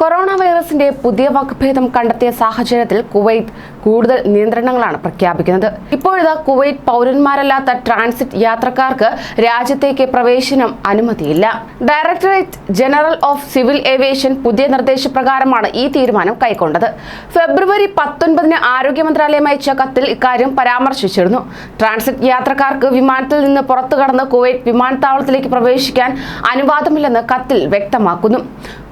Corona വൈറസിന്റെ പുതിയ വകഭേദം കണ്ടെത്തിയ സാഹചര്യത്തിൽ കുവൈത്ത് കൂടുതൽ നിയന്ത്രണങ്ങളാണ് പ്രഖ്യാപിക്കുന്നത്. ഇപ്പോഴത്തെ കുവൈറ്റ് പൗരന്മാരല്ലാത്ത ട്രാൻസിറ്റ് യാത്രക്കാർക്ക് രാജ്യത്തേക്ക് പ്രവേശനം അനുമതിയില്ല. Directorate general of civil aviation പുതിയ നിർദ്ദേശപ്രകാരമാണ് ഈ തീരുമാനം കൈക്കൊണ്ടത്. ഫെബ്രുവരി പത്തൊൻപതിന് ആരോഗ്യ മന്ത്രാലയം അയച്ച കത്തിൽ ഇക്കാര്യം പരാമർശിച്ചിരുന്നു. ട്രാൻസിറ്റ് യാത്രക്കാർക്ക് വിമാനത്തിൽ നിന്ന് പുറത്തു കടന്ന് കുവൈറ്റ് വിമാനത്താവളത്തിലേക്ക് പ്രവേശിക്കാൻ അനുവാദമില്ലെന്ന് കത്തിൽ വ്യക്തമാക്കുന്നു.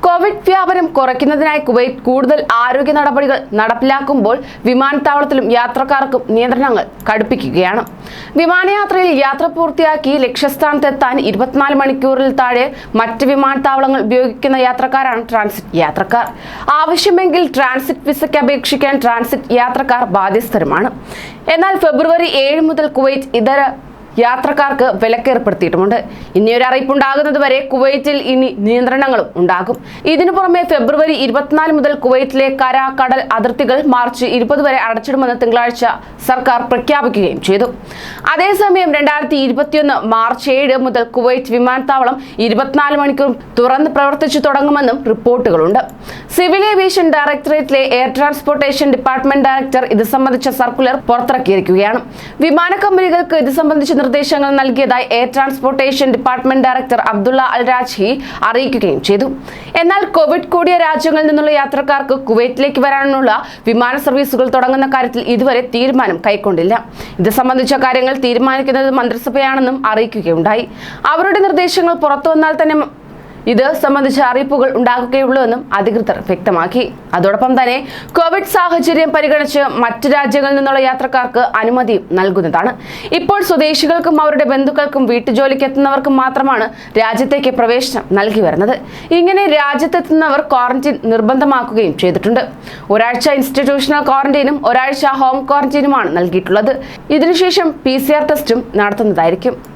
കോവിഡ് വ്യാപനം കുറയ്ക്കുന്നതിനായി കുവൈറ്റ് കൂടുതൽ ആരോഗ്യ നടപടികൾ നടപ്പിലാക്കുമ്പോൾ വിമാനത്താവളത്തിലും യാത്രക്കാർക്കും നിയന്ത്രണങ്ങൾ കടുപ്പിക്കുകയാണ്. വിമാനയാത്രയിൽ യാത്ര പൂർത്തിയാക്കി ലക്ഷ്യസ്ഥാനത്തെത്താൻ ഇരുപത്തിനാല് മണിക്കൂറിൽ താഴെ മറ്റ് വിമാനത്താവളങ്ങൾ ഉപയോഗിക്കുന്ന യാത്രക്കാരാണ് ട്രാൻസിറ്റ് യാത്രക്കാർ. ആവശ്യമെങ്കിൽ ട്രാൻസിറ്റ് വിസയ്ക്ക് അപേക്ഷിക്കാൻ ട്രാൻസിറ്റ് യാത്രക്കാർ ബാധ്യസ്ഥരുമാണ്. എന്നാൽ ഫെബ്രുവരി ഏഴ് മുതൽ കുവൈറ്റ് ഇതര യാത്രക്കാർക്ക് വിലക്കേർപ്പെടുത്തിയിട്ടുമുണ്ട്. ഇനിയൊരു അറിയിപ്പുണ്ടാകുന്നത് വരെ കുവൈറ്റിൽ ഇനി നിയന്ത്രണങ്ങളും ഉണ്ടാകും. ഇതിനു പുറമെ ഫെബ്രുവരി ഇരുപത്തിനാല് മുതൽ കുവൈറ്റിലെ കര കടൽ അതിർത്തികൾ മാർച്ച് ഇരുപത് വരെ അടച്ചിടുമെന്ന് തിങ്കളാഴ്ച സർക്കാർ പ്രഖ്യാപിക്കുകയും ചെയ്തു. അതേസമയം രണ്ടായിരത്തി ഇരുപത്തിയൊന്ന് മാർച്ച് ഏഴ് മുതൽ കുവൈറ്റ് വിമാനത്താവളം ഇരുപത്തിനാല് മണിക്കൂർ തുറന്ന് പ്രവർത്തിച്ചു തുടങ്ങുമെന്നും റിപ്പോർട്ടുകളുണ്ട്. സിവിൽ ഏവിയേഷൻ ഡയറക്ടറേറ്റിലെ എയർ ട്രാൻസ്പോർട്ടേഷൻ ഡിപ്പാർട്ട്മെന്റ് ഡയറക്ടർ ഇത് സംബന്ധിച്ച സർക്കുലർ പുറത്തിറക്കിയിരിക്കുകയാണ്. വിമാന കമ്പനികൾക്ക് ഇത് സംബന്ധിച്ച നിർദ്ദേശങ്ങൾ നൽകിയതായി air transportation department director Abdullah Al Raji അറിയിക്കുകയും ചെയ്തു. എന്നാൽ കോവിഡ് കൂടിയ രാജ്യങ്ങളിൽ നിന്നുള്ള യാത്രക്കാർക്ക് കുവൈറ്റിലേക്ക് വരാനുള്ള വിമാന സർവീസുകൾ തുടങ്ങുന്ന കാര്യത്തിൽ ഇതുവരെ തീരുമാനം കൈക്കൊണ്ടില്ല. ഇത് സംബന്ധിച്ച കാര്യങ്ങൾ തീരുമാനിക്കുന്നത് മന്ത്രിസഭയാണെന്നും അറിയിക്കുകയുണ്ടായി. അവരുടെ നിർദ്ദേശങ്ങൾ പുറത്തു വന്നാൽ തന്നെ ഇത് സംബന്ധിച്ച അറിയിപ്പുകൾ ഉണ്ടാകുകയുള്ളൂ എന്നും അധികൃതർ വ്യക്തമാക്കി. അതോടൊപ്പം തന്നെ കോവിഡ് സാഹചര്യം പരിഗണിച്ച് മറ്റു രാജ്യങ്ങളിൽ നിന്നുള്ള യാത്രക്കാർക്ക് അനുമതി നൽകുന്നതാണ്. ഇപ്പോൾ സ്വദേശികൾക്കും അവരുടെ ബന്ധുക്കൾക്കും വീട്ടുജോലിക്ക് എത്തുന്നവർക്കും മാത്രമാണ് രാജ്യത്തേക്ക് പ്രവേശനം നൽകി വരുന്നത്. ഇങ്ങനെ രാജ്യത്തെത്തുന്നവർ ക്വാറന്റീൻ നിർബന്ധമാക്കുകയും ചെയ്തിട്ടുണ്ട്. ഒരാഴ്ച ഇൻസ്റ്റിറ്റ്യൂഷണൽ ക്വാറന്റീനും ഒരാഴ്ച ഹോം ക്വാറന്റീനുമാണ് നൽകിയിട്ടുള്ളത്. ഇതിനുശേഷം പി ടെസ്റ്റും നടത്തുന്നതായിരിക്കും.